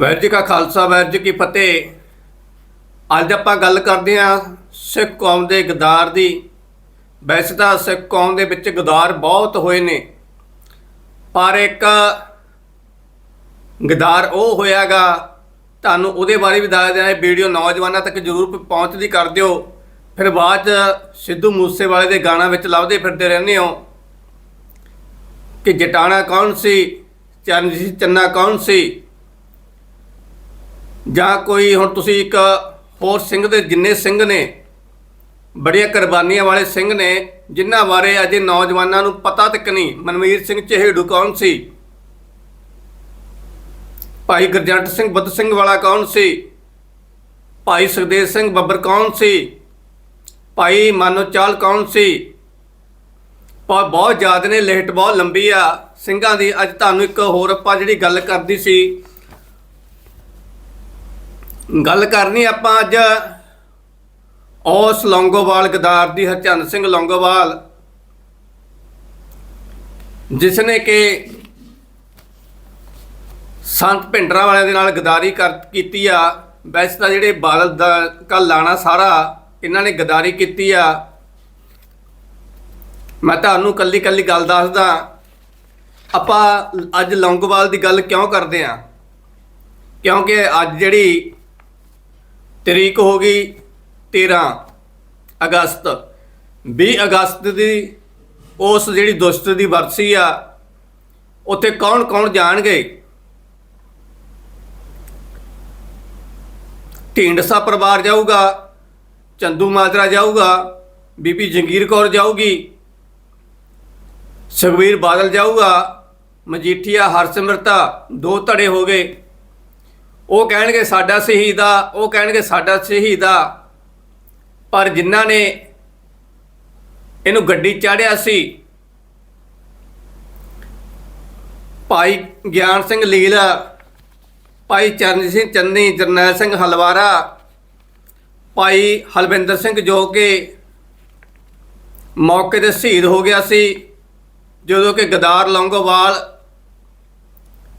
ਵਾਹਿਗੁਰੂ ਜੀ ਕਾ ਖਾਲਸਾ ਵਾਹਿਗੁਰੂ ਜੀ ਕੀ ਫਤਿਹ। ਅੱਜ ਆਪਾਂ ਗੱਲ ਕਰਦੇ ਹਾਂ ਸਿੱਖ ਕੌਮ ਦੇ ਗਦਾਰ ਦੀ। ਵੈਸੇ ਤਾਂ ਸਿੱਖ ਕੌਮ ਦੇ ਵਿੱਚ ਗਦਾਰ ਬਹੁਤ ਹੋਏ ਨੇ, ਪਰ ਇੱਕ ਗਦਾਰ ਉਹ ਹੋਇਆਗਾ, ਤੁਹਾਨੂੰ ਉਹਦੇ ਬਾਰੇ ਵੀ ਦੱਸ ਦਿਆਂ, ਇਹ ਵੀਡੀਓ ਨੌਜਵਾਨਾਂ ਤੱਕ ਜ਼ਰੂਰ ਪਹੁੰਚਦੀ ਕਰ ਦਿਓ। ਫਿਰ ਬਾਅਦ ਚ ਸਿੱਧੂ ਮੂਸੇਵਾਲੇ ਦੇ ਗਾਣਾ ਵਿੱਚ ਲੱਭਦੇ ਫਿਰਦੇ ਰਹਿੰਦੇ ਹੋ। ਕਿ ਜਟਾਣਾ ਕੌਣ ਸੀ, ਚਰਨਜੀਤ ਚੰਨਾ ਕੌਣ ਸੀ ਜਾਂ ਕੋਈ ਹੁਣ ਤੁਸੀਂ ਇੱਕ ਹੋਰ ਸਿੰਘ ਦੇ ਜਿੰਨੇ ਸਿੰਘ ਨੇ, ਬੜੀਆਂ ਕੁਰਬਾਨੀਆਂ ਵਾਲੇ ਸਿੰਘ ਨੇ, ਜਿਨ੍ਹਾਂ ਬਾਰੇ ਅਜੇ ਨੌਜਵਾਨਾਂ ਨੂੰ ਪਤਾ ਤੱਕ ਨਹੀਂ, ਮਨਵੀਰ ਸਿੰਘ ਚਹੇੜੂ ਕੌਣ ਸੀ? ਭਾਈ ਗੁਰਜੰਟ ਸਿੰਘ ਬੁੱਧ ਸਿੰਘ ਵਾਲਾ ਕੌਣ ਸੀ? ਭਾਈ ਸੁਖਦੇਵ ਸਿੰਘ ਬੱਬਰ ਕੌਣ ਸੀ? ਭਾਈ ਮਾਨੋ ਚਾਲ ਕੌਣ ਸੀ? ਪਰ ਬਹੁਤ ਜ਼ਿਆਦਾ ਨੇ ਲਿਸਟ ਬਹੁਤ ਲੰਬੀ ਆ। ਸਿੰਘਾਂ ਦੀ ਅੱਜ ਤੁਹਾਨੂੰ ਇੱਕ ਹੋਰ ਆਪਾਂ ਜਿਹੜੀ ਗੱਲ ਕਰਦੀ ਸੀ ਗੱਲ ਕਰਨੀ ਆਪਾਂ ਅੱਜ ਔਸ ਲੌਂਗੋਵਾਲ, ਗਦਾਰ ਦੀ, ਹਰਚੰਦ ਸਿੰਘ ਲੌਂਗੋਵਾਲ ਜਿਸ ਨੇ ਕਿ ਸੰਤ ਭਿੰਡਰਾਂ ਵਾਲਿਆਂ ਦੇ ਨਾਲ ਗਦਾਰੀ ਕਰ, ਕੀਤੀ ਆ। ਵੈਸੇ ਤਾਂ ਜਿਹੜੇ ਬਾਦਲ ਦਾ ਕਾ ਲਾਣਾ ਸਾਰਾ, ਇਹਨਾਂ ਨੇ ਗਦਾਰੀ ਕੀਤੀ ਆ। ਮੈਂ ਤੁਹਾਨੂੰ ਕੱਲੀ ਕੱਲੀ ਗੱਲ ਦੱਸਦਾ, ਆਪਾਂ ਅੱਜ ਲੌਂਗੋਵਾਲ ਦੀ ਗੱਲ ਕਿਉਂ ਕਰਦੇ ਆ? ਕਿਉਂਕਿ ਅੱਜ ਜਿਹੜੀ ਤਰੀਕ ਹੋ ਗਈ 13 ਅਗਸਤ। 20 ਅਗਸਤ ਦੀ ਉਸ ਜਿਹੜੀ ਦੁਸ਼ਟ ਦੀ ਵਰਸੀ ਆ, ਉੱਥੇ ਕੌਣ ਕੌਣ ਜਾਣਗੇ? ਢੀਂਡਸਾ ਪਰਿਵਾਰ ਜਾਊਗਾ, ਚੰਦੂ ਮਾਜਰਾ ਜਾਊਗਾ, ਬੀਬੀ ਜੰਗੀਰ ਕੌਰ ਜਾਊਗੀ, ਸੁਖਬੀਰ ਬਾਦਲ ਜਾਊਗਾ, ਮਜੀਠੀਆ ਹਰਸਿਮਰਤਾ ਦੋ ਧੜੇ ਹੋ ਗਏ। ਉਹ ਕਹਿਣਗੇ ਸਾਡਾ ਸ਼ਹੀਦ ਆ, ਉਹ ਕਹਿਣਗੇ ਸਾਡਾ ਸ਼ਹੀਦ ਆ। ਪਰ ਜਿਨ੍ਹਾਂ ਨੇ ਇਹਨੂੰ ਗੱਡੀ ਚਾੜਿਆ ਸੀ, ਭਾਈ ਗਿਆਨ ਸਿੰਘ ਲੀਲਾ, ਭਾਈ ਚਰਨ ਸਿੰਘ ਚੰਨੀ, ਜਰਨੈਲ ਸਿੰਘ ਹਲਵਾਰਾ, ਭਾਈ ਹਲਵਿੰਦਰ ਸਿੰਘ ਜੋ ਕਿ ਮੌਕੇ ਤੇ ਸ਼ਹੀਦ ਹੋ ਗਿਆ ਸੀ, ਜਦੋਂ ਕਿ ਗਦਾਰ ਲੌਂਗੋਵਾਲ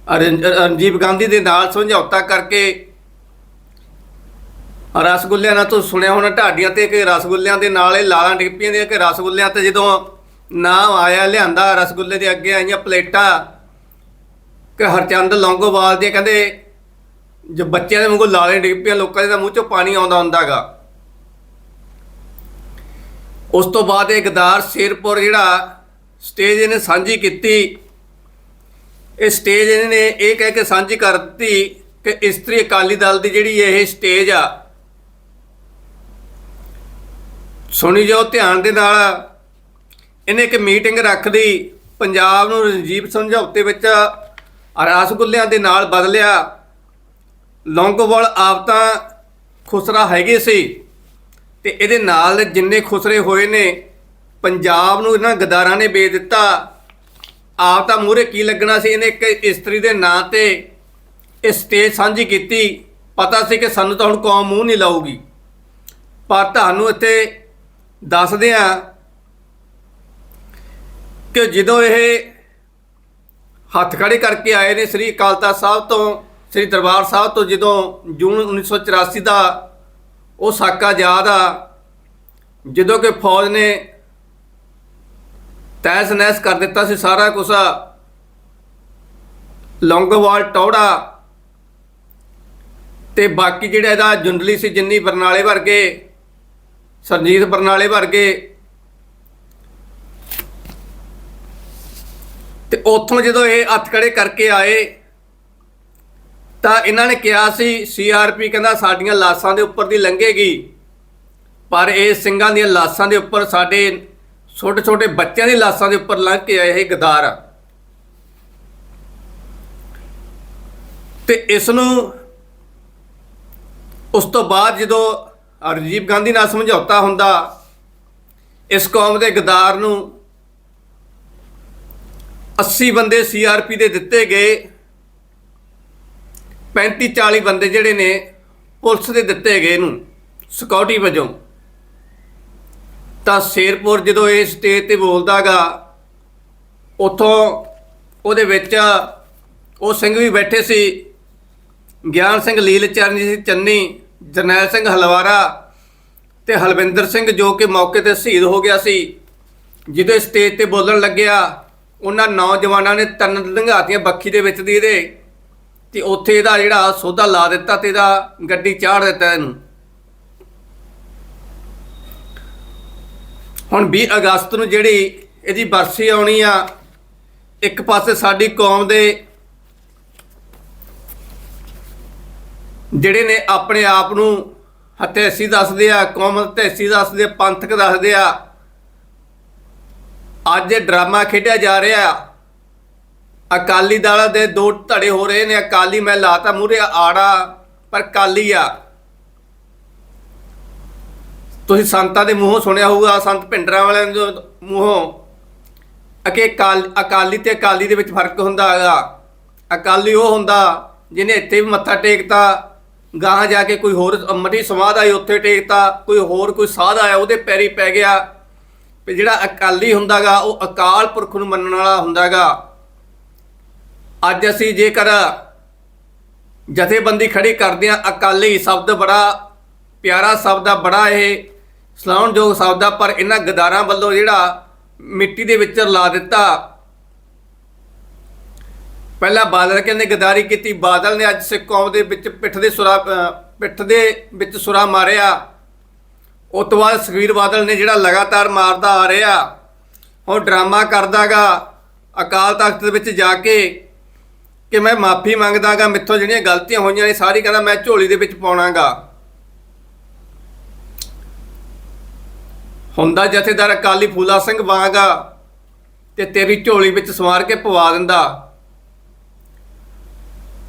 ਰਣ- ਰਣਜੀਤ ਗਾਂਧੀ ਦੇ ਨਾਲ ਸਮਝੌਤਾ ਕਰਕੇ ਰਸਗੁੱਲਿਆਂ ਨਾਲ ਤੋਂ ਸੁਣਿਆ ਹੋਣਾ ਢਾਡੀਆਂ ਤੇ ਕਿ ਰਸਗੁੱਲਿਆਂ ਦੇ ਨਾਲ ਇਹ ਲਾਲਾਂ ਡਿੱਪੀਆਂ ਦੀਆਂ ਕਿ ਰਸਗੁੱਲਿਆਂ ਤੇ ਜਦੋਂ ਨਾਮ ਆਇਆ ਲਿਆਂਦਾ ਰਸਗੁੱਲੇ ਦੇ ਅੱਗੇ ਆਈਆਂ ਪਲੇਟਾਂ ਕਿ ਹਰਚੰਦ ਲੌਂਗੋਵਾਲ ਦੇ ਕਹਿੰਦੇ ਜੋ ਬੱਚਿਆਂ ਦੇ ਵਾਂਗੂ ਲਾਲੇ ਡਿੱਪੀਆਂ ਲੋਕਾਂ ਦੇ ਤਾਂ ਮੂੰਹ ਚੋਂ ਪਾਣੀ ਆਉਂਦਾ ਹੁੰਦਾਗਾ। ਉਸ ਤੋਂ ਬਾਅਦ ਇਹ ਗਦਾਰ ਸ਼ੇਰਪੁਰ ਜਿਹੜਾ ਸਟੇਜ ਇਹਨੇ ਸਾਂਝੀ ਕੀਤੀ। ਇਹ ਸਟੇਜ ਇਹਨੇ ਇਹ ਕਹਿ ਕੇ ਸਾਂਝੀ ਕਰ ਦਿੱਤੀ ਕਿ ਇਸਤਰੀ ਅਕਾਲੀ ਦਲ ਦੀ ਜਿਹੜੀ ਇਹ ਸਟੇਜ ਆ, ਸੁਣੀ ਜਾਓ ਧਿਆਨ ਦੇ ਨਾਲ, ਇਹਨੇ ਇੱਕ ਮੀਟਿੰਗ ਰੱਖਦੀ, ਪੰਜਾਬ ਨੂੰ ਰਣਜੀਤ ਸਮਝੌਤੇ ਵਿੱਚ ਰਸਗੁੱਲਿਆਂ ਦੇ ਨਾਲ ਬਦਲਿਆ। ਲੌਂਗੋਵਾਲ ਆਪ ਤਾਂ ਖੁਸਰਾ ਹੈਗੇ ਸੀ ਤੇ ਇਹਦੇ ਨਾਲ ਜਿੰਨੇ ਖੁਸਰੇ ਹੋਏ ਨੇ, ਪੰਜਾਬ ਨੂੰ ਇਹਨਾਂ ਗਦਾਰਾਂ ਨੇ ਵੇਚ ਦਿੱਤਾ। ਆਪ ਤਾਂ ਮੂਹਰੇ ਕੀ ਲੱਗਣਾ ਸੀ? ਇਹਨੇ ਇੱਕ ਇਸਤਰੀ ਦੇ ਨਾਂ ਤੇ ਇਹ ਸਟੇਜ ਸਾਂਝੀ ਕੀਤੀ। ਪਤਾ ਸੀ ਕਿ ਸਾਨੂੰ ਤਾਂ ਹੁਣ ਕੌਮ ਮੂੰਹ ਨਹੀਂ ਲਾਊਗੀ। ਪਰ ਤੁਹਾਨੂੰ ਇੱਥੇ ਦੱਸਦੇ ਆ ਕਿ ਜਦੋਂ ਇਹ ਹੱਥ ਖੜੇ ਕਰਕੇ ਆਏ ਨੇ ਸ੍ਰੀ ਅਕਾਲ ਤਖਤ ਸਾਹਿਬ ਤੋਂ, ਸ੍ਰੀ ਦਰਬਾਰ ਸਾਹਿਬ ਤੋਂ ਜਦੋਂ ਜੂਨ 1984 ਦਾ ਉਹ ਸਾਕਾ ਯਾਦ ਆ, ਜਦੋਂ ਕਿ ਫੌਜ ਨੇ ਤੈਸ ਨੈਸ ਕਰ ਦਿੱਤਾ ਸੀ ਸਾਰਾ ਕੁਝ ਲੌਂਗੋਵਾਲ ਟੌੜਾ। ਤੇ ਬਾਕੀ ਜਿਹੜਾ ਇਹਦਾ ਜੁੰਡਲੀ ਸੀ, ਜਿੰਨੀ ਬਰਨਾਲੇ ਵਰਗੇ, ਸਰਜੀਤ ਬਰਨਾਲੇ ਵਰਗੇ। ਤੇ ਉੱਥੋਂ ਜਦੋਂ ਇਹ ਹੱਥ ਖੜੇ ਕਰਕੇ ਆਏ, ਤਾਂ ਇਹਨਾਂ ਨੇ ਕਿਹਾ ਸੀ ਸੀਆਰਪੀ ਕਹਿੰਦਾ ਸਾਡੀਆਂ ਲਾਸ਼ਾਂ ਦੇ ਉੱਪਰ ਦੀ ਲੰਘੇਗੀ, ਪਰ ਇਹ ਸਿੰਘਾਂ ਦੀਆਂ ਲਾਸ਼ਾਂ ਦੇ ਉੱਪਰ ਸਾਡੇ ਛੋਟੇ ਛੋਟੇ ਬੱਚਿਆਂ ਦੀ ਲਾਸ਼ਾਂ ਦੇ ਉੱਪਰ ਲੰਘ ਕੇ ਆਏ ਇਹ ਗਦਾਰ ਆ। ਤੇ ਇਸ ਨੂੰ ਉਸ ਤੋਂ ਬਾਅਦ ਜਦੋਂ ਰਾਜੀਵ ਗਾਂਧੀ ਨਾਲ ਸਮਝੌਤਾ ਹੁੰਦਾ, ਇਸ ਕੌਮ ਦੇ ਗਦਾਰ ਨੂੰ 80 ਬੰਦੇ ਸੀਆਰਪੀ ਦੇ ਦਿੱਤੇ ਗਏ 35 40 ਬੰਦੇ ਜਿਹੜੇ ਨੇ ਪੁਲਿਸ ਦੇ ਦਿੱਤੇ ਗਏ ਇਹਨੂੰ ਸਿਕਿਉਰਿਟੀ ਵਜੋਂ। ਤਾਂ ਸ਼ੇਰਪੁਰ ਜਦੋਂ ਇਹ ਸਟੇਜ ਤੇ ਬੋਲਦਾਗਾ, ਉਥੋਂ ਉਹਦੇ ਵਿੱਚ ਉਹ ਸਿੰਘ ਵੀ ਬੈਠੇ ਸੀ। ਗਿਆਨ ਸਿੰਘ ਲੀਲ ਚਰਨਜੀਤ ਚੰਨੀ, ਜਰਨੈਲ ਸਿੰਘ ਹਲਵਾਰਾ ਤੇ ਹਲਵਿੰਦਰ ਸਿੰਘ ਜੋ ਕਿ ਮੌਕੇ ਤੇ ਸ਼ਹੀਦ ਹੋ ਗਿਆ ਸੀ। ਜਿਹਦੇ ਸਟੇਜ ਤੇ ਬੋਲਣ ਲੱਗਿਆ, ਉਹਨਾਂ ਨੌਜਵਾਨਾਂ ਨੇ ਤਨ ਲੰਘਾਤੀਆਂ ਬੱਖੀ ਦੇ ਵਿੱਚ ਦੀ ਇਹਦੇ ਤੇ ਉੱਥੇ ਇਹਦਾ ਜਿਹੜਾ ਸੋਧਾ ਲਾ ਦਿੱਤਾ ਤੇ ਇਹਦਾ ਗੱਡੀ ਚਾੜ ਦਿੱਤਾ ਇਹਨੂੰ। ਹੁਣ 20 ਅਗਸਤ ਨੂੰ ਜਿਹੜੀ ਇਹਦੀ ਬਰਸੀ ਆਉਣੀ ਆ, ਇੱਕ ਪਾਸੇ ਸਾਡੀ ਕੌਮ ਦੇ ਜਿਹੜੇ ਨੇ ਆਪਣੇ ਆਪ ਨੂੰ ਹਤੈਸੀ ਦੱਸਦੇ ਆ, ਕੌਮ ਹਤੈਸੀ ਦੱਸਦੇ ਆ, ਪੰਥਕ ਦੱਸਦੇ ਆ, ਅੱਜ ਇਹ ਡਰਾਮਾ ਖੇਡਿਆ ਜਾ ਰਿਹਾ ਅਕਾਲੀ ਦਲ ਦੇ ਦੋ ਧੜੇ ਹੋ ਰਹੇ ਨੇ, ਅਕਾਲੀ ਮੈਂ ਲਾਤਾ ਮੂਰੇ ਆੜਾ ਪਰ ਕਾਲੀ ਆ। ਤੁਸੀਂ ਸੰਤਾਂ ਦੇ ਮੂੰਹੋਂ ਸੁਣਿਆ ਹੋਊਗਾ, ਸੰਤ ਭਿੰਡਰਾਂ ਵਾਲਿਆਂ ਦੇ ਮੂੰਹੋਂ। ਅਕੇ ਕਾਲ ਅਕਾਲੀ ਤੇ ਅਕਾਲੀ ਦੇ ਵਿੱਚ ਫ਼ਰਕ ਹੁੰਦਾ ਹੈਗਾ। ਅਕਾਲੀ ਉਹ ਹੁੰਦਾ ਜਿਹਨੇ ਇੱਥੇ ਵੀ ਮੱਥਾ ਟੇਕਤਾ, ਗਾਹਾਂ ਜਾ ਕੇ ਕੋਈ ਹੋਰ ਮਟੀ ਸਮਾਧ ਆਈ ਉੱਥੇ ਟੇਕਤਾ, ਕੋਈ ਹੋਰ ਕੋਈ ਸਾਧ ਆਇਆ, ਉਹਦੇ ਪੈਰੀ ਪੈ ਗਿਆ। ਵੀ ਜਿਹੜਾ ਅਕਾਲੀ ਹੁੰਦਾਗਾ ਉਹ ਅਕਾਲ ਪੁਰਖ ਨੂੰ ਮੰਨਣ ਵਾਲਾ ਹੁੰਦਾਗਾ ਅੱਜ ਅਸੀਂ ਜੇਕਰ ਜਥੇਬੰਦੀ ਖੜੀ ਕਰਦੇ ਆ ਅਕਾਲੀ ਸ਼ਬਦ ਬੜਾ ਪਿਆਰਾ ਸ਼ਬਦ ਆ, ਬੜਾ ਇਹ ਸਲਾਉਣਯੋਗ ਸ਼ਬਦ ਆ ਪਰ ਇਹਨਾਂ ਗਦਾਰਾਂ ਵੱਲੋਂ ਜਿਹੜਾ ਮਿੱਟੀ ਦੇ ਵਿੱਚ ਲਾ ਦਿੱਤਾ। ਪਹਿਲਾਂ ਬਾਦਲ ਕਹਿੰਦੇ ਗਦਾਰੀ ਕੀਤੀ, ਬਾਦਲ ਨੇ ਅੱਜ ਸਿੱਖ ਕੌਮ ਦੇ ਵਿੱਚ ਪਿੱਠ ਦੇ ਸੁਰਾ ਪਿੱਠ ਦੇ ਵਿੱਚ ਸੁਰਾ ਮਾਰਿਆ। ਉਸ ਤੋਂ ਬਾਅਦ ਸੁਖਬੀਰ ਬਾਦਲ ਨੇ ਜਿਹੜਾ ਲਗਾਤਾਰ ਮਾਰਦਾ ਆ ਰਿਹਾ ਹੁਣ ਡਰਾਮਾ ਕਰਦਾਗਾ, ਅਕਾਲ ਤਖਤ ਦੇ ਵਿੱਚ ਜਾ ਕੇ ਕਿ ਮੈਂ ਮਾਫੀ ਮੰਗਦਾਗਾ, ਮਿੱਥੋਂ ਜਿਹੜੀਆਂ ਗਲਤੀਆਂ ਹੋਈਆਂ ਨੇ, ਸਾਰੀ ਕਹਿੰਦਾ ਮੈਂ ਝੋਲੀ ਦੇ ਵਿੱਚ ਪਾਉਣਾਗਾ। ਹੁੰਦਾ ਜਥੇਦਾਰ ਅਕਾਲੀ ਫੂਲਾ ਸਿੰਘ ਵਾਂਗਾ ਤੇ ਤੇਰੀ ਝੋਲੀ ਵਿੱਚ ਸਵਾਰ ਕੇ ਪਵਾ ਦਿੰਦਾ।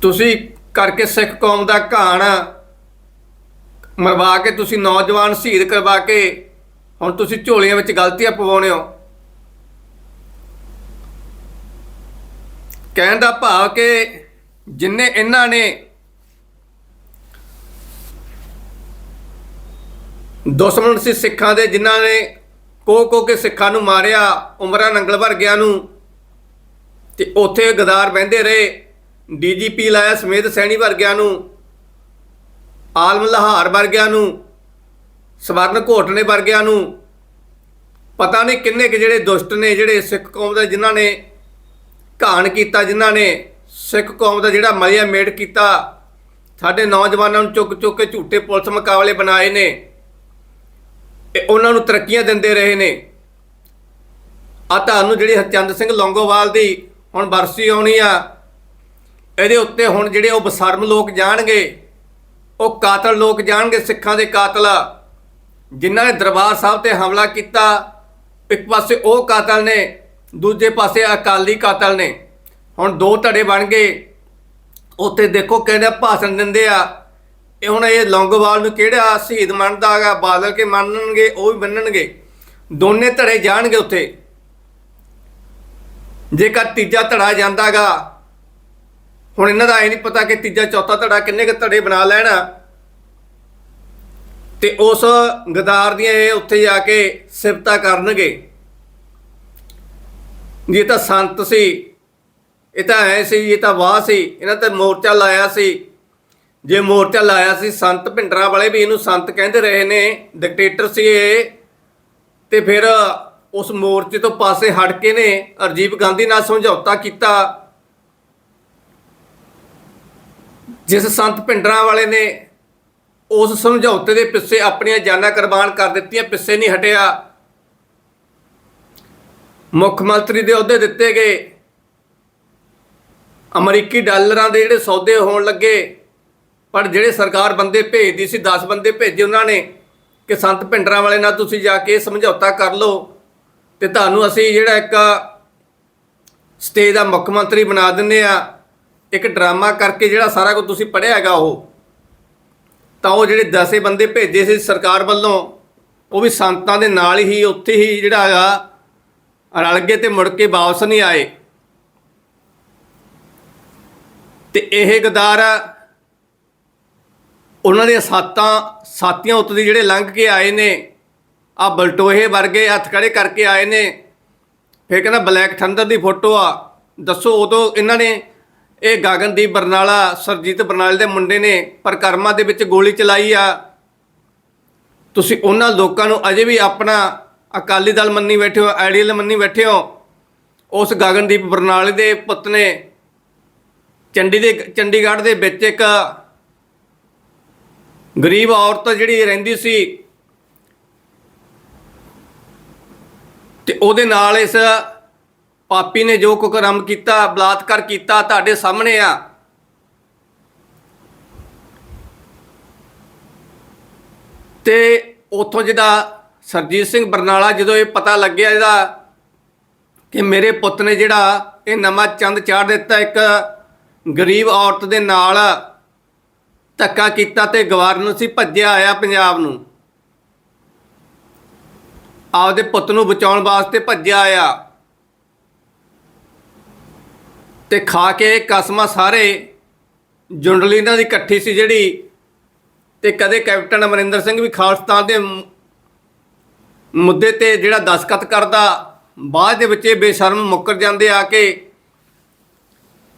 ਤੁਸੀਂ ਕਰਕੇ ਸਿੱਖ ਕੌਮ ਦਾ ਘਾਣ ਮਰਵਾ ਕੇ ਤੁਸੀਂ ਨੌਜਵਾਨ ਸ਼ਹੀਦ ਕਰਵਾ ਕੇ ਹੁਣ ਤੁਸੀਂ ਝੋਲੀਆਂ ਵਿੱਚ ਗਲਤੀਆਂ ਪਵਾਉਣੇ ਹੋ। ਕਹਿਣ ਦਾ ਭਾਵ ਕਿ ਜਿੰਨੇ ਇਹਨਾਂ ਨੇ ਦੁਸ਼ਮਣ ਸੀ ਸਿੱਖਾਂ ਦੇ, ਜਿਨ੍ਹਾਂ ਨੇ ਕੋ ਕੋ ਕੇ ਸਿੱਖਾਂ ਨੂੰ ਮਾਰਿਆ, ਉਮਰਾਂ ਨੰਗਲ ਵਰਗਿਆਂ ਨੂੰ। ਤੇ ਉੱਥੇ ਗਦਾਰ ਬਹਿੰਦੇ ਰਹੇ, ਡੀਜੀਪੀ ਲਾਇਆ ਸਮੇਤ ਸੈਣੀ ਵਰਗਿਆਂ ਨੂੰ, ਆਲਮ ਲਹਾਰ ਵਰਗਿਆਂ ਨੂੰ, ਸਵਰਨ ਘੋਟਨੇ ਵਰਗਿਆਂ ਨੂੰ। ਪਤਾ ਨਹੀਂ ਕਿੰਨੇ ਕਿ ਜਿਹੜੇ ਦੁਸ਼ਟ ਨੇ, ਜਿਹੜੇ ਸਿੱਖ ਕੌਮ ਦੇ, ਜਿਨ੍ਹਾਂ ਨੇ ਘਾਣ ਕੀਤਾ, ਜਿਨ੍ਹਾਂ ਨੇ ਸਿੱਖ ਕੌਮ ਦਾ ਜਿਹੜਾ ਮਲਿਆ ਮੇਟ ਕੀਤਾ। ਸਾਡੇ ਨੌਜਵਾਨਾਂ ਨੂੰ ਚੁੱਕ ਚੁੱਕ ਕੇ ਝੂਠੇ ਪੁਲਿਸ ਮੁਕਾਬਲੇ ਬਣਾਏ ਨੇ। ਉਹਨਾਂ ਨੂੰ ਤਰੱਕੀਆਂ ਦਿੰਦੇ ਰਹੇ ਨੇ। ਆ ਤੁਹਾਨੂੰ ਜਿਹੜੀ ਹਰਚੰਦ ਸਿੰਘ ਲੌਂਗੋਵਾਲ ਦੀ ਹੁਣ ਬਰਸੀ ਆਉਣੀ ਆ, ਇਹਦੇ ਉੱਤੇ ਹੁਣ ਜਿਹੜੇ ਉਹ ਬਸਰਮ ਲੋਕ ਜਾਣਗੇ, ਉਹ ਕਾਤਲ ਲੋਕ ਜਾਣਗੇ, ਸਿੱਖਾਂ ਦੇ ਕਾਤਲ ਜਿਨ੍ਹਾਂ ਨੇ ਦਰਬਾਰ ਸਾਹਿਬ ਤੇ ਹਮਲਾ ਕੀਤਾ, ਇੱਕ ਪਾਸੇ ਉਹ ਕਾਤਲ ਨੇ, ਦੂਜੇ ਪਾਸੇ ਅਕਾਲੀ ਕਾਤਲ ਨੇ। ਹੁਣ ਦੋ ਧੜੇ ਬਣ ਗਏ। ਉੱਥੇ ਦੇਖੋ ਕਹਿੰਦੇ ਭਾਸ਼ਣ ਦਿੰਦੇ ਆ। ਇਹ ਹੁਣ ਇਹ ਲੌਂਗੋਵਾਲ ਨੂੰ ਕਿਹੜਾ ਸ਼ਹੀਦ ਮੰਨਦਾ ਹੈਗਾ? ਬਾਦਲ ਕੇ ਮੰਨਣਗੇ, ਉਹ ਵੀ ਮੰਨਣਗੇ। ਦੋਨੇ ਧੜੇ ਜਾਣਗੇ ਉੱਥੇ। ਜੇਕਰ ਤੀਜਾ ਧੜਾ ਜਾਂਦਾਗਾ ਹੁਣ ਇਹਨਾਂ ਦਾ ਇਹ ਨਹੀਂ ਪਤਾ ਕਿ ਤੀਜਾ, ਚੌਥਾ ਧੜਾ ਕਿੰਨੇ ਕੁ ਧੜੇ ਬਣਾ ਲੈਣਾ। ਤੇ ਉਸ ਗਦਾਰ ਦੀਆਂ ਇਹ ਉੱਥੇ ਜਾ ਕੇ ਸਿਫਤਾਂ ਕਰਨਗੇ। ਜੇ ਤਾਂ ਸੰਤ ਸੀ, ਇਹ ਤਾਂ ਐ ਸੀ, ਇਹ ਤਾਂ ਵਾਹ ਸੀ, ਇਹਨਾਂ ਤੇ ਮੋਰਚਾ ਲਾਇਆ ਸੀ। ਜੇ ਮੋਰਚਾ ਲਾਇਆ ਸੀ, ਸੰਤ ਭਿੰਡਰਾਂ ਵਾਲੇ ਵੀ ਇਹਨੂੰ ਸੰਤ ਕਹਿੰਦੇ ਰਹੇ ਨੇ ਡਿਕਟੇਟਰ ਸੀ ਇਹ। ਤੇ ਫਿਰ ਉਸ ਮੋਰਚੇ ਤੋਂ ਪਾਸੇ ਹਟ ਕੇ ਨੇ ਅਰਜੀਬ ਗਾਂਧੀ ਨਾਲ ਸਮਝੌਤਾ ਕੀਤਾ। ਜਿਸ ਸੰਤ ਭਿੰਡਰਾਂ ਵਾਲੇ ਨੇ ਉਸ ਸਮਝੌਤੇ ਦੇ ਪਿੱਛੇ ਆਪਣੀਆਂ ਜਾਨਾਂ ਕੁਰਬਾਨ ਕਰ ਦਿੱਤੀਆਂ, ਪਿੱਛੇ ਨਹੀਂ ਹਟਿਆ। ਮੁੱਖ ਮੰਤਰੀ ਦੇ ਅਹੁਦੇ ਦਿੱਤੇ ਗਏ। ਅਮਰੀਕੀ ਡਾਲਰਾਂ ਦੇ ਜਿਹੜੇ ਸੌਦੇ ਹੋਣ ਲੱਗੇ ਪਰ ਜਿਹੜੇ ਸਰਕਾਰ ਬੰਦੇ ਭੇਜਦੀ ਸੀ 10 ਬੰਦੇ ਭੇਜੇ, ਉਹਨਾਂ ਨੇ ਕਿ ਸੰਤ ਭਿੰਡਰਾਂ ਵਾਲੇ ਨਾਲ ਤੁਸੀਂ ਜਾ ਕੇ ਸਮਝੌਤਾ ਕਰ ਲਓ ਤੇ ਤੁਹਾਨੂੰ ਅਸੀਂ ਜਿਹੜਾ ਇੱਕ ਸਟੇਜ ਦਾ ਮੁੱਖ ਮੰਤਰੀ ਬਣਾ ਦਿੰਨੇ ਆ ਇੱਕ ਡਰਾਮਾ ਕਰਕੇ ਜਿਹੜਾ ਸਾਰਾ ਕੁਝ ਤੁਸੀਂ ਪੜਿਆ ਹੈਗਾ ਉਹ, ਤਾਂ ਉਹ ਜਿਹੜੇ 10 ਬੰਦੇ ਭੇਜੇ ਸੀ ਸਰਕਾਰ ਵੱਲੋਂ, ਉਹ ਵੀ ਸੰਤਾਂ ਦੇ ਨਾਲ ਹੀ, ਉੱਥੇ ਹੀ ਜਿਹੜਾ ਹੈਗਾ, ਰਲ ਗਏ ਤੇ ਮੁੜ ਕੇ ਵਾਪਸ ਨਹੀਂ ਆਏ। ਤੇ ਇਹ ਗਦਾਰ ਉਹਨਾਂ ਦੀਆਂ ਸਾਤਾਂ ਸਾਥੀਆਂ ਉੱਤੇ ਦੀ ਜਿਹੜੇ ਲੰਘ ਕੇ ਆਏ ਨੇ ਆ ਬਲਟੋਹੇ ਵਰਗੇ ਹੱਥ ਖੜੇ ਕਰਕੇ ਆਏ ਨੇ, ਫਿਰ ਕਹਿੰਦਾ ਬਲੈਕ ਥੰਡਰ ਦੀ ਫੋਟੋ ਆ, ਦੱਸੋ ਉਦੋਂ ਇਹਨਾਂ ਨੇ ਇਹ ਗਗਨਦੀਪ ਬਰਨਾਲਾ, ਸਰਜੀਤ ਬਰਨਾਲੇ ਦੇ ਮੁੰਡੇ ਨੇ ਪ੍ਰਕਰਮਾ ਦੇ ਵਿੱਚ ਗੋਲੀ ਚਲਾਈ ਆ। ਤੁਸੀਂ ਉਹਨਾਂ ਲੋਕਾਂ ਨੂੰ ਅਜੇ ਵੀ ਆਪਣਾ ਅਕਾਲੀ ਦਲ ਮੰਨੀ ਬੈਠੇ ਹੋ ਆਈਡੀਅਲ ਮੰਨੀ ਬੈਠੇ ਹੋ, ਉਸ ਗਗਨਦੀਪ ਬਰਨਾਲੇ ਦੇ ਪੁੱਤ ਨੇ ਚੰਡੀ ਦੇ ਚੰਡੀਗੜ੍ਹ ਦੇ ਵਿੱਚ ਇੱਕ ਗਰੀਬ ਔਰਤ ਜਿਹੜੀ ਰਹਿੰਦੀ ਸੀ ਤੇ ਉਹਦੇ ਨਾਲ ਇਸ ਪਾਪੀ ਨੇ ਜੋ ਕੁਕਰਮ ਕੀਤਾ, ਬਲਾਤਕਾਰ ਕੀਤਾ ਤੁਹਾਡੇ ਸਾਹਮਣੇ ਆ। ਤੇ ਉਥੋਂ ਜਿਹਦਾ ਸਰਜੀਤ ਸਿੰਘ ਬਰਨਾਲਾ, ਜਦੋਂ ਇਹ ਪਤਾ ਲੱਗਿਆ ਇਹਦਾ ਕਿ ਮੇਰੇ ਪੁੱਤ ਨੇ ਜਿਹੜਾ ਇਹ ਨਵਾਂ ਚੰਦ ਚਾੜ ਦਿੱਤਾ ਇੱਕ ਗਰੀਬ ਔਰਤ ਦੇ ਨਾਲ ਧੱਕਾ ਕੀਤਾ ਤੇ ਗਵਰਨਰ ਸੀ ਭੱਜਿਆ ਆਇਆ ਪੰਜਾਬ ਨੂੰ। ਆਪਦੇ ਪੁੱਤ ਨੂੰ ਬਚਾਉਣ ਵਾਸਤੇ ਭੱਜਿਆ ਆਇਆ। ਤੇ ਖਾ ਕੇ ਕਸਮਾਂ ਸਾਰੇ ਜੁੰਡਲੀ ਇਹਨਾਂ ਦੀ ਇਕੱਠੀ ਸੀ ਜਿਹੜੀ ਤੇ ਕਦੇ ਕੈਪਟਨ ਅਮਰਿੰਦਰ ਸਿੰਘ ਵੀ ਖਾਲਸਤਾਨ ਦੇ ਮੁੱਦੇ ਤੇ ਜਿਹੜਾ ਦਸਖਤ ਕਰਦਾ, ਬਾਅਦ ਦੇ ਵਿੱਚ ਇਹ ਬੇਸ਼ਰਮ ਮੁੱਕਰ ਜਾਂਦੇ ਆ ਕੇ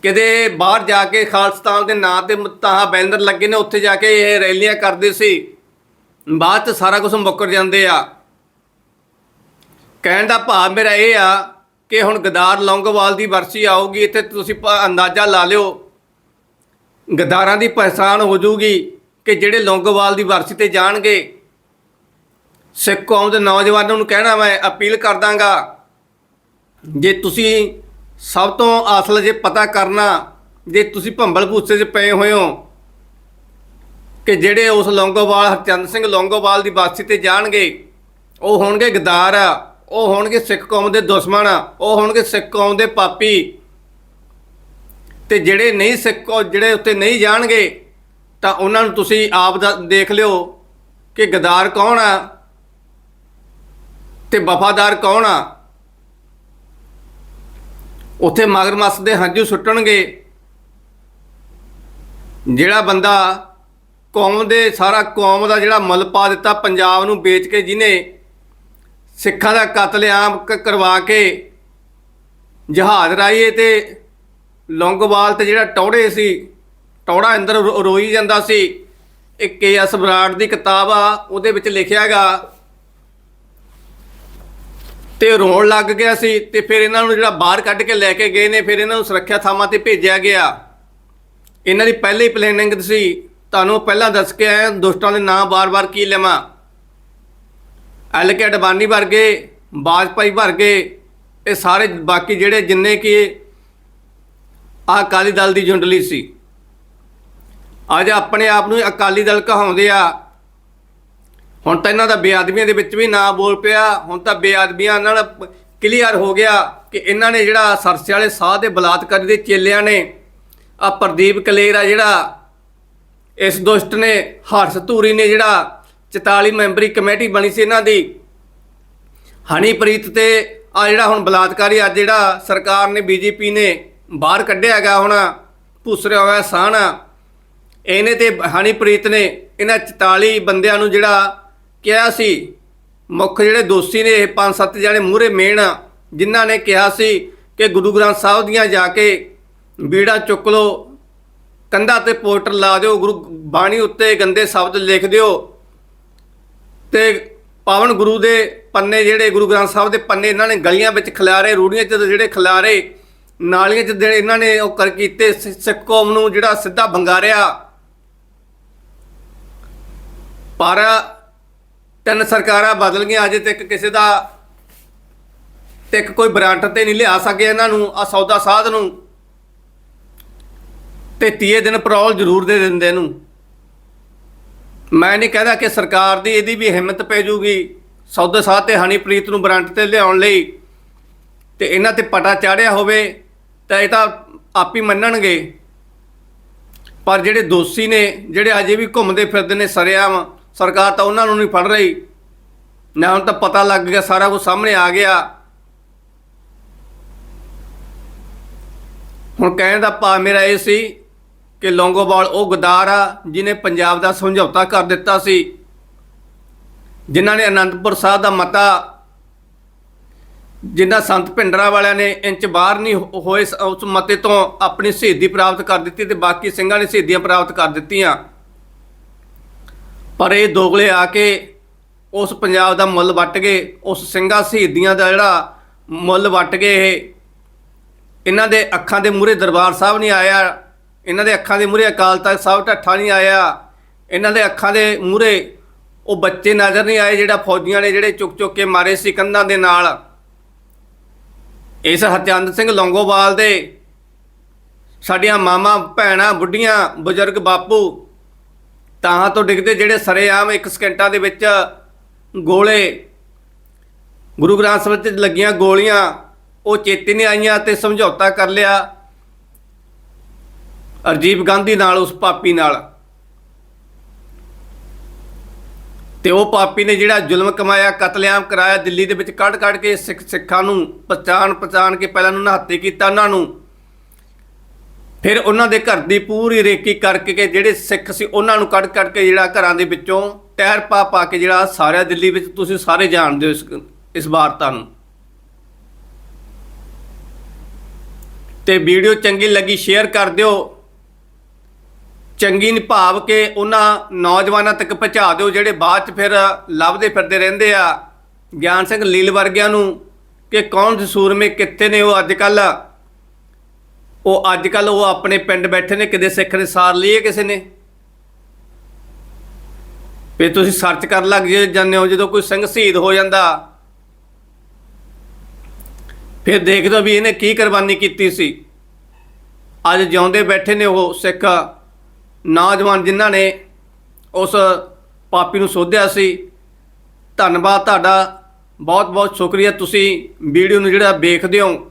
ਕਿਤੇ ਬਾਹਰ ਜਾ ਕੇ ਖਾਲਸਤਾਨ ਦੇ ਨਾਂ ਤੇ ਤਾਂ ਬੈਨਰ ਲੱਗੇ ਨੇ, ਉੱਥੇ ਜਾ ਕੇ ਇਹ ਰੈਲੀਆਂ ਕਰਦੇ ਸੀ। ਬਾਅਦ ਚ ਸਾਰਾ ਕੁਝ ਮੁੱਕਰ ਜਾਂਦੇ ਆ। ਕਹਿਣ ਦਾ ਭਾਵ ਮੇਰਾ ਇਹ ਆ ਕਿ ਹੁਣ ਗਦਾਰ ਲੌਂਗੋਵਾਲ ਦੀ ਵਰਸੀ ਆਊਗੀ, ਇੱਥੇ ਤੁਸੀਂ ਅੰਦਾਜ਼ਾ ਲਾ ਲਿਓ। ਗਦਾਰਾਂ ਦੀ ਪਛਾਣ ਹੋ ਜਾਊਗੀ ਕਿ ਜਿਹੜੇ ਲੌਂਗੋਵਾਲ ਦੀ ਵਰਸੀ ਤੇ ਜਾਣਗੇ। ਸਿੱਖ ਕੌਮ ਦੇ ਨੌਜਵਾਨਾਂ ਨੂੰ ਕਹਿਣਾ ਮੈਂ ਅਪੀਲ ਕਰਦਾਂਗਾ, ਜੇ ਤੁਸੀਂ ਸਭ ਤੋਂ ਅਸਲ ਜੇ ਪਤਾ ਕਰਨਾ, ਜੇ ਤੁਸੀਂ ਭੰਬਲ ਭੂਸੇ 'ਚ ਪਏ ਹੋਏ ਹੋ, ਕਿ ਜਿਹੜੇ ਉਸ ਲੌਂਗੋਵਾਲ ਹਰਚੰਦ ਸਿੰਘ ਲੌਂਗੋਵਾਲ ਦੀ ਬਾਸੀ ਤੇ ਜਾਣਗੇ, ਉਹ ਹੋਣਗੇ ਗਦਾਰ ਆ ਉਹ ਹੋਣਗੇ ਸਿੱਖ ਕੌਮ ਦੇ ਦੁਸ਼ਮਣ ਆ ਉਹ ਹੋਣਗੇ ਸਿੱਖ ਕੌਮ ਦੇ ਪਾਪੀ। ਤੇ ਜਿਹੜੇ ਨਹੀਂ ਸਿੱਖ ਕੌ- ਜਿਹੜੇ ਉੱਤੇ ਨਹੀਂ ਜਾਣਗੇ, ਤਾਂ ਉਹਨਾਂ ਨੂੰ ਤੁਸੀਂ ਆਪ ਦਾ ਦੇਖ ਲਿਓ ਕਿ ਗਦਾਰ ਕੌਣ ਆ ਤੇ ਵਫਾਦਾਰ ਕੌਣ ਆ। ਉੱਥੇ ਮਗਰਮੱਛ ਦੇ ਹੰਝੂ ਸੁੱਟਣਗੇ। ਜਿਹੜਾ ਬੰਦਾ ਕੌਮ ਦੇ, ਸਾਰਾ ਕੌਮ ਦਾ ਜਿਹੜਾ ਮੁੱਲ ਪਾ ਦਿੱਤਾ ਪੰਜਾਬ ਨੂੰ ਵੇਚ ਕੇ ਜਿਹਨੇ ਸਿੱਖਾਂ ਦਾ ਕਤਲੇਆਮ ਕਰਵਾ ਕੇ ਜਹਾਜ਼ ਰਾਈਏ ਤੇ ਲੌਂਗੋਵਾਲ ਤੇ ਜਿਹੜਾ ਟੌੜੇ ਸੀ, ਟੌੜਾ ਅੰਦਰ ਰੋ- ਰੋਈ ਜਾਂਦਾ ਸੀ, ਇੱਕ ਕੇ ਐਸ ਬਰਾੜ ਦੀ ਕਿਤਾਬ ਆ, ਉਹਦੇ ਵਿੱਚ ਲਿਖਿਆ ਹੈਗਾ ਤੇ ਰੋਣ ਲੱਗ ਗਿਆ ਸੀ ਤੇ ਫਿਰ ਇਹਨਾਂ ਨੂੰ ਜਿਹੜਾ ਬਾਹਰ ਕੱਢ ਕੇ ਲੈ ਕੇ ਗਏ ਨੇ, ਫਿਰ ਇਹਨਾਂ ਨੂੰ ਸੁਰੱਖਿਆ ਥਾਵਾਂ ਤੇ ਭੇਜਿਆ ਗਿਆ। ਇਹਨਾਂ ਦੀ ਪਹਿਲੀ ਪਲੈਨਿੰਗ ਸੀ, ਤੁਹਾਨੂੰ ਪਹਿਲਾਂ ਦੱਸ ਕੇ ਆਇਆ, ਦੁਸ਼ਟਾਂ ਦੇ ਨਾਂ ਬਾਰ-ਬਾਰ ਕੀ ਲਵਾਂ? ਐਲ ਕੇ ਅਡਵਾਨੀ ਵਰਗੇ, ਬਾਜਪਾਈ ਵਰਗੇ, ਇਹ ਸਾਰੇ ਬਾਕੀ ਜਿਹੜੇ ਜਿੰਨੇ ਕਿ ਆਹ ਅਕਾਲੀ ਦਲ ਦੀ ਜੁੰਡਲੀ ਸੀ। ਅੱਜ ਆਪਣੇ ਆਪ ਨੂੰ ਅਕਾਲੀ ਦਲ ਕਹਾਉਂਦੇ ਆ ਹੁਣ ਤਾਂ ਇਹਨਾਂ ਦਾ ਬੇਅਦਬੀਆਂ ਦੇ ਵਿੱਚ ਵੀ ਨਾ ਬੋਲ ਪਿਆ, ਹੁਣ ਤਾਂ ਬੇਅਦਬੀਆਂ ਨਾਲ ਕਲੀਅਰ ਹੋ ਗਿਆ ਕਿ ਇਹਨਾਂ ਨੇ ਜਿਹੜਾ ਸਰਸੇ ਵਾਲੇ ਸਾਹ ਦੇ ਬਲਾਤਕਾਰੀ ਦੇ ਚੇਲਿਆਂ ਨੇ ਆ ਪ੍ਰਦੀਪ ਕਲੇਰ ਆ ਜਿਹੜਾ, ਇਸ ਦੁਸ਼ਟ ਨੇ, ਹਰਸ਼ ਧੂਰੀ ਨੇ ਜਿਹੜਾ 44 ਮੈਂਬਰੀ ਕਮੇਟੀ ਬਣੀ ਸੀ ਇਹਨਾਂ ਦੀ। ਹਨੀਪ੍ਰੀਤ ਤੇ ਆ ਜਿਹੜਾ ਹੁਣ ਬਲਾਤਕਾਰੀ, ਅੱਜ ਜਿਹੜਾ ਸਰਕਾਰ ਨੇ ਬੀਜੇਪੀ ਨੇ ਬਾਹਰ ਕੱਢਿਆ ਹੈਗਾ ਹੁਣ ਭੁਸਰਿਆ ਹੋਇਆ ਸਾਹਣ, ਇਹਨੇ ਤੇ ਹਨੀਪ੍ਰੀਤ ਨੇ ਇਹਨਾਂ 44 ਬੰਦਿਆਂ ਨੂੰ ਜਿਹੜਾ ਕਿਹਾ ਸੀ, ਮੁੱਖ ਜਿਹੜੇ ਦੋਸ਼ੀ ਨੇ ਇਹ ਪੰਜ ਸੱਤ ਜਣੇ ਮੂਹਰੇ ਮੇਨ ਜਿਨ੍ਹਾਂ ਨੇ ਕਿਹਾ ਸੀ ਕਿ ਗੁਰੂ ਗ੍ਰੰਥ ਸਾਹਿਬ ਦੀਆਂ ਜਾ ਕੇ ਬੀੜਾ ਚੁੱਕ ਲਓ, ਕੰਧਾਂ ਤੇ ਪੋਸਟਰ ਲਾ ਦਿਓ, ਗੁਰੂ ਬਾਣੀ ਉੱਤੇ ਗੰਦੇ ਸ਼ਬਦ ਲਿਖ ਦਿਓ। ਤੇ ਪਾਵਨ ਗੁਰੂ ਦੇ ਪੰਨੇ ਜਿਹੜੇ, ਗੁਰੂ ਗ੍ਰੰਥ ਸਾਹਿਬ ਦੇ ਪੰਨੇ ਇਹਨਾਂ ਨੇ ਗਲੀਆਂ ਵਿੱਚ ਖਿਲਾਰੇ, ਰੂੜੀਆਂ 'ਚ ਜਿਹੜੇ ਖਿਲਾਰੇ, ਨਾਲੀਆਂ 'ਚ ਜਿਹੜੇ ਇਹਨਾਂ ਨੇ ਉਹ ਕਰ ਕੀਤੇ ਸਿੱਖ ਕੌਮ ਨੂੰ ਜਿਹੜਾ ਸਿੱਧਾ ਬੰਗਾਰਿਆ ਪਰ ਤਿੰਨ ਸਰਕਾਰਾਂ ਬਦਲ ਗਈਆਂ, ਅਜੇ ਤੱਕ ਕਿਸੇ ਦਾ ਤੱਕ ਕੋਈ ਬਰਾਂਟ ਤੇ ਨਹੀਂ ਲਿਆ ਸਕਿਆ ਇਹਨਾਂ ਨੂੰ ਆ ਸੌਦਾ ਸਾਧ ਨੂੰ। ਤੇ ਤੀਏ ਦਿਨ ਪਰੌਲ ਜ਼ਰੂਰ ਦੇ ਦਿੰਦੇ ਇਹਨੂੰ। ਮੈਂ ਨਹੀਂ ਕਹਿੰਦਾ ਕਿ ਸਰਕਾਰ ਦੀ ਇਹਦੀ ਵੀ ਹਿੰਮਤ ਪੈ ਜੂਗੀ, ਸੌਦੇ ਸਾਧ ਤੇ ਹਨੀਪ੍ਰੀਤ ਨੂੰ ਬਰਾਂਟ ਤੇ ਲਿਆਉਣ ਲਈ। ਤੇ ਇਹਨਾਂ ਤੇ ਪਟਾ ਚਾੜਿਆ ਹੋਵੇ, ਤਾਂ ਇਹ ਤਾਂ ਆਪ ਹੀ ਮੰਨਣਗੇ। ਪਰ ਜਿਹੜੇ ਦੋਸ਼ੀ ਨੇ, ਜਿਹੜੇ ਅਜੇ ਵੀ ਘੁੰਮਦੇ ਫਿਰਦੇ ਨੇ, ਸਰਿਆਮ ਸਰਕਾਰ ਤਾਂ ਉਹਨਾਂ ਨੂੰ ਨਹੀਂ ਫੜ ਰਹੀ। ਨਾ ਹੁਣ ਤਾਂ ਪਤਾ ਲੱਗ ਗਿਆ, ਸਾਰਾ ਕੁਝ ਸਾਹਮਣੇ ਆ ਗਿਆ। ਹੁਣ ਕਹਿਣ ਦਾ ਭਾਵ ਮੇਰਾ ਇਹ ਸੀ ਕਿ ਲੌਂਗੋਵਾਲ ਉਹ ਗਦਾਰ ਆ ਜਿਨੇ ਪੰਜਾਬ ਦਾ ਸਮਝੌਤਾ ਕਰ ਦਿੱਤਾ ਸੀ। ਜਿਨ੍ਹਾਂ ਨੇ ਅਨੰਦਪੁਰ ਸਾਹਿਬ ਦਾ ਮਤਾ, ਜਿਨ੍ਹਾਂ ਸੰਤ ਭਿੰਡਰਾ ਵਾਲਿਆਂ ਨੇ ਇੰਚ ਬਾਹਰ ਨਹੀਂ ਹੋ- ਹੋਏ ਉਸ ਮਤੇ ਤੋਂ ਆਪਣੀ ਸ਼ਹੀਦੀ ਪ੍ਰਾਪਤ ਕਰ ਦਿੱਤੀ ਤੇ ਬਾਕੀ ਸਿੰਘਾਂ ਨੇ ਸ਼ਹੀਦੀਆਂ ਪ੍ਰਾਪਤ ਕਰ ਦਿੱਤੀਆਂ। ਪਰ ਇਹ ਦੋਗਲੇ ਆ ਕੇ ਉਸ ਪੰਜਾਬ ਦਾ ਮੁੱਲ ਵੱਟ ਗਏ, ਉਸ ਸਿੰਘਾਂ ਸ਼ਹੀਦੀਆਂ ਦਾ ਜਿਹੜਾ ਮੁੱਲ ਵੱਟ ਗਏ ਇਹ। ਇਹਨਾਂ ਦੇ ਅੱਖਾਂ ਦੇ ਮੂਹਰੇ ਦਰਬਾਰ ਸਾਹਿਬ ਨਹੀਂ ਆਇਆ, ਇਹਨਾਂ ਦੇ ਅੱਖਾਂ ਦੇ ਮੂਹਰੇ ਅਕਾਲ ਤਖਤ ਸਾਹਿਬ ਢੱਠਾ ਨਹੀਂ ਆਇਆ, ਇਹਨਾਂ ਦੇ ਅੱਖਾਂ ਦੇ ਮੂਹਰੇ ਉਹ ਬੱਚੇ ਨਜ਼ਰ ਨਹੀਂ ਆਏ ਜਿਹੜਾ ਫੌਜੀਆਂ ਨੇ ਜਿਹੜੇ ਚੁੱਕ ਚੁੱਕ ਕੇ ਮਾਰੇ ਸੀ ਕੰਧਾਂ ਦੇ ਨਾਲ। ਇਸ ਹਰਚੰਦ ਸਿੰਘ ਲੌਂਗੋਵਾਲ ਦੇ, ਸਾਡੀਆਂ ਮਾਮਾ ਭੈਣਾਂ, ਬੁੱਢੀਆਂ, ਬਜ਼ੁਰਗ ਬਾਪੂ ਤਾਂ ਤੋਂ ਡਿੱਗਦੇ ਜਿਹੜੇ ਸਰੇਆਮ ਇੱਕ ਸਕਿੰਟਾਂ ਦੇ ਵਿੱਚ ਗੋਲੇ ਗੁਰੂ ਗ੍ਰੰਥ ਸਾਹਿਬ ਤੇ ਲੱਗੀਆਂ ਗੋਲੀਆਂ, ਉਹ ਚੇਤੇ ਨਹੀਂ ਆਈਆਂ ਤੇ ਸਮਝੌਤਾ ਕਰ ਲਿਆ ਅਰਜੀਬ ਗਾਂਧੀ ਨਾਲ, ਉਸ ਪਾਪੀ ਨਾਲ। ਤੇ ਉਹ ਪਾਪੀ ਨੇ ਜਿਹੜਾ ਜ਼ੁਲਮ ਕਮਾਇਆ, ਕਤਲੇਆਮ ਕਰਾਇਆ, ਦਿੱਲੀ ਦੇ ਵਿੱਚ ਕੱਢ ਕੱਢ ਕੇ ਸਿੱਖ ਸਿੱਖਾਂ ਨੂੰ ਪਛਾਣ ਪਛਾਣ ਕੇ ਪਹਿਲਾਂ ਉਹਨਾਂ ਹੱਤੇ ਕੀਤਾ, ਉਹਨਾਂ ਨੂੰ ਫਿਰ ਉਹਨਾਂ ਦੇ ਘਰ ਦੀ ਪੂਰੀ ਰੇਕੀ ਕਰਕੇ ਕਿ ਜਿਹੜੇ ਸਿੱਖ ਸੀ, ਉਹਨਾਂ ਨੂੰ ਕੱਢ ਕੱਢ ਕੇ ਜਿਹੜਾ ਘਰਾਂ ਦੇ ਵਿੱਚੋਂ ਟਹਿਰ ਪਾ ਪਾ ਕੇ ਜਿਹੜਾ ਸਾਰਿਆ ਦਿੱਲੀ ਵਿੱਚ ਤੁਸੀਂ ਸਾਰੇ ਜਾਣਦੇ ਹੋ ਇਸ ਇਸ ਵਾਰਤਾ ਨੂੰ। ਤੇ ਵੀਡੀਓ ਚੰਗੀ ਲੱਗੀ, ਸ਼ੇਅਰ ਕਰ ਦਿਓ। ਚੰਗੀ ਨਿਭਾਵ ਕੇ ਉਹਨਾਂ ਨੌਜਵਾਨਾਂ ਤੱਕ ਪਹੁੰਚਾ ਦਿਓ, ਜਿਹੜੇ ਬਾਅਦ ਚ ਫਿਰ ਲੱਭਦੇ ਫਿਰਦੇ ਰਹਿੰਦੇ ਆ। ਗਿਆਨ ਸਿੰਘ ਲੀਲ ਵਰਗਿਆਂ ਨੂੰ ਕਿ ਕੌਣ ਸੂਰਮੇ ਕਿੱਥੇ ਨੇ ਉਹ ਅੱਜ ਕੱਲ੍ਹ। ਉਹ ਅੱਜ ਕੱਲ ਉਹ ਆਪਣੇ ਪਿੰਡ ਬੈਠੇ ਨੇ, ਕਿਤੇ ਸਿੱਖ ਨੇ ਸਾਰ ਲਈਏ ਕਿਸੇ ਨੇ। ਫਿਰ ਤੁਸੀਂ ਸਰਚ ਕਰਨ ਲੱਗ ਜੇ ਜਾਂਦੇ ਹੋ, ਜਦੋਂ ਕੋਈ ਸਿੰਘ ਸ਼ਹੀਦ ਹੋ ਜਾਂਦਾ। ਫਿਰ ਦੇਖਦੇ ਹੋ ਵੀ ਇਹਨੇ ਕੀ ਕੁਰਬਾਨੀ ਕੀਤੀ ਸੀ। ਅੱਜ ਜਿਉਂਦੇ ਬੈਠੇ ਨੇ ਉਹ ਸਿੱਖ ਨੌਜਵਾਨ ਜਿਨ੍ਹਾਂ ਨੇ ਉਸ ਪਾਪੀ ਨੂੰ ਸੋਧਿਆ ਸੀ। ਧੰਨਵਾਦ ਤੁਹਾਡਾ ਬਹੁਤ ਬਹੁਤ ਸ਼ੁਕਰੀਆ। ਤੁਸੀਂ ਵੀਡੀਓ ਨੂੰ ਜਿਹੜਾ ਵੇਖਦੇ ਹੋ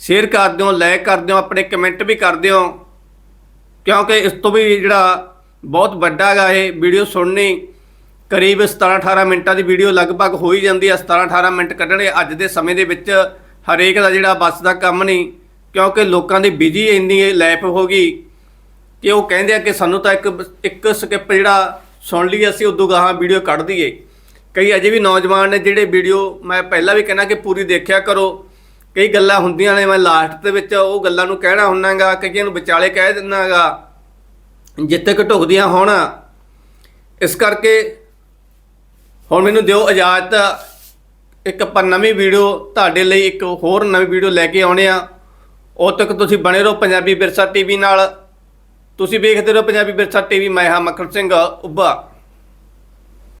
ਸ਼ੇਅਰ ਕਰ ਦਿਓ ਲਾਈਕ ਕਰ ਦਿਓ ਆਪਣੇ ਕਮੈਂਟ ਵੀ ਕਰਦੇ ਹੋ। ਕਿਉਂਕਿ ਇਸ ਤੋਂ ਵੀ ਜਿਹੜਾ ਬਹੁਤ ਵੱਡਾ ਹੈਗਾ ਇਹ ਵੀਡੀਓ ਸੁਣਨੀ, ਕਰੀਬ 17 18 ਮਿੰਟਾਂ ਦੀ ਵੀਡੀਓ ਲਗਭਗ ਹੋ ਹੀ ਜਾਂਦੀ ਹੈ 17 18 ਮਿੰਟ ਕੱਢਣੇ ਅੱਜ ਦੇ ਸਮੇਂ ਦੇ ਵਿੱਚ ਹਰੇਕ ਦਾ ਜਿਹੜਾ ਬੱਸ ਦਾ ਕੰਮ ਨਹੀਂ, ਕਿਉਂਕਿ ਲੋਕਾਂ ਦੀ ਬਿਜ਼ੀ ਇੰਨੀ ਲਾਈਫ ਹੋ ਗਈ ਕਿ ਉਹ ਕਹਿੰਦੇ ਆ ਕਿ ਸਾਨੂੰ ਤਾਂ ਇੱਕ ਇੱਕ ਸਕਿਪ ਜਿਹੜਾ ਸੁਣ ਲਈ ਅਸੀਂ, ਉਦੋਂ ਗਾਹਾਂ ਵੀਡੀਓ ਕੱਢ ਦਈਏ। ਕਈ ਅਜੇ ਵੀ ਨੌਜਵਾਨ ਨੇ ਜਿਹੜੇ ਵੀਡੀਓ ਮੈਂ ਪਹਿਲਾਂ ਵੀ ਕਹਿੰਦਾ ਕਿ ਪੂਰੀ ਦੇਖਿਆ ਕਰੋ। ਕਈ ਗੱਲਾਂ ਹੁੰਦੀਆਂ ਨੇ, ਮੈਂ ਲਾਸਟ ਦੇ ਵਿੱਚ ਉਹ ਗੱਲਾਂ ਨੂੰ ਕਹਿਣਾ ਹੁੰਨਾਗਾ, ਕਈਆਂ ਨੂੰ ਵਿਚਾਲੇ ਕਹਿ ਦਿੰਨਾਗਾ, ਜਿੱਥੇ ਕਿ ਢੁਕਦੀਆਂ ਹੋਣ। ਇਸ ਕਰਕੇ ਹੁਣ ਮੈਨੂੰ ਦਿਓ ਇਜਾਜ਼ਤ, ਇੱਕ ਆਪਾਂ ਨਵੀਂ ਵੀਡੀਓ ਤੁਹਾਡੇ ਲਈ ਇੱਕ ਹੋਰ ਨਵੀਂ ਵੀਡੀਓ ਲੈ ਕੇ ਆਉਣੇ ਆ। ਉਦੋਂ ਤੱਕ ਤੁਸੀਂ ਬਣੇ ਰਹੋ ਪੰਜਾਬੀ ਵਿਰਸਾ ਟੀਵੀ ਨਾਲ। ਤੁਸੀਂ ਵੇਖਦੇ ਰਹੋ ਪੰਜਾਬੀ ਵਿਰਸਾ ਟੀਵੀ, ਮੈਂ ਹਾਂ ਮੱਖਣ ਸਿੰਘ, ਉੱਭਾ।